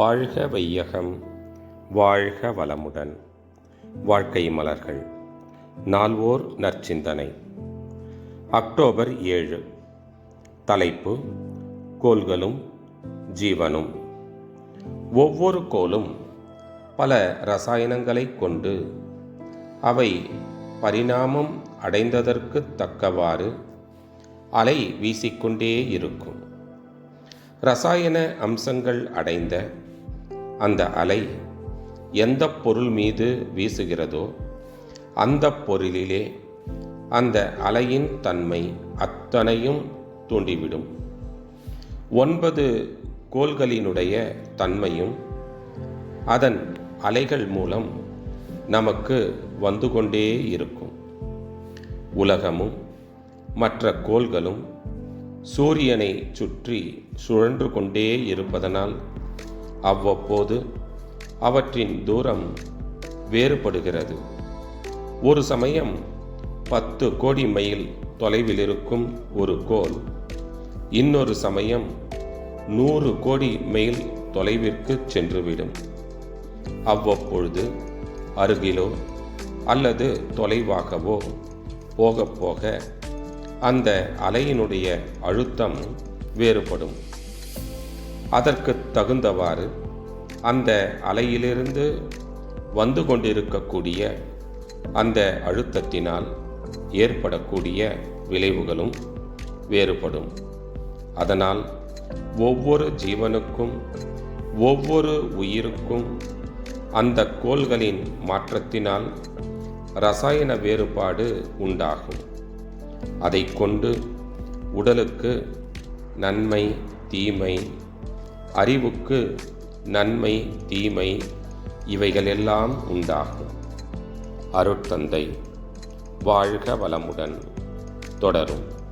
வாழ்க வையகம் வாழ்க வளமுடன். வாழ்க்கை மலர்கள் நால்வோர் நற்சிந்தனை. அக்டோபர் ஏழு. தலைப்பு கோள்களும் ஜீவனும். ஒவ்வொரு கோலும் பல ரசாயனங்களை கொண்டு அவை பரிணாமம் அடைந்ததற்கு தக்கவாறு அலை வீசிக்கொண்டே இருக்கும். ரசாயன அம்சங்கள் அடைந்த அந்த அலை எந்த பொருள் மீது வீசுகிறதோ அந்த பொருளிலே அந்த அலையின் தன்மை அத்தனையும் தூண்டிவிடும். ஒன்பது கோள்களினுடைய தன்மையும் அதன் அலைகள் மூலம் நமக்கு வந்து கொண்டே இருக்கும். உலகமும் மற்ற கோள்களும் சூரியனை சுற்றி சுழன்று கொண்டே இருப்பதனால் அவ்வப்போது அவற்றின் தூரம் வேறுபடுகிறது. ஒரு சமயம் பத்து கோடி மைல் தொலைவில் இருக்கும் ஒரு கோல் இன்னொரு சமயம் நூறு கோடி மைல் தொலைவிற்கு சென்றுவிடும். அவ்வப்பொழுது அருகிலோ அல்லது தொலைவாகவோ போக போக அந்த அலையினுடைய அழுத்தம் வேறுபடும். அதற்கு தகுந்தவாறு அந்த அலையிலிருந்து வந்து கொண்டிருக்கக்கூடிய அந்த அழுத்தத்தினால் ஏற்படக்கூடிய விளைவுகளும் வேறுபடும். அதனால் ஒவ்வொரு ஜீவனுக்கும் ஒவ்வொரு உயிருக்கும் அந்த கோள்களின் மாற்றத்தினால் ரசாயன வேறுபாடு உண்டாகும். அதை கொண்டு உடலுக்கு நன்மை தீமை அறிவுக்கு நன்மை தீமை இவைகளெல்லாம் உண்டாகும். அருட்தந்தை வாழ்க வளமுடன் தொடரும்.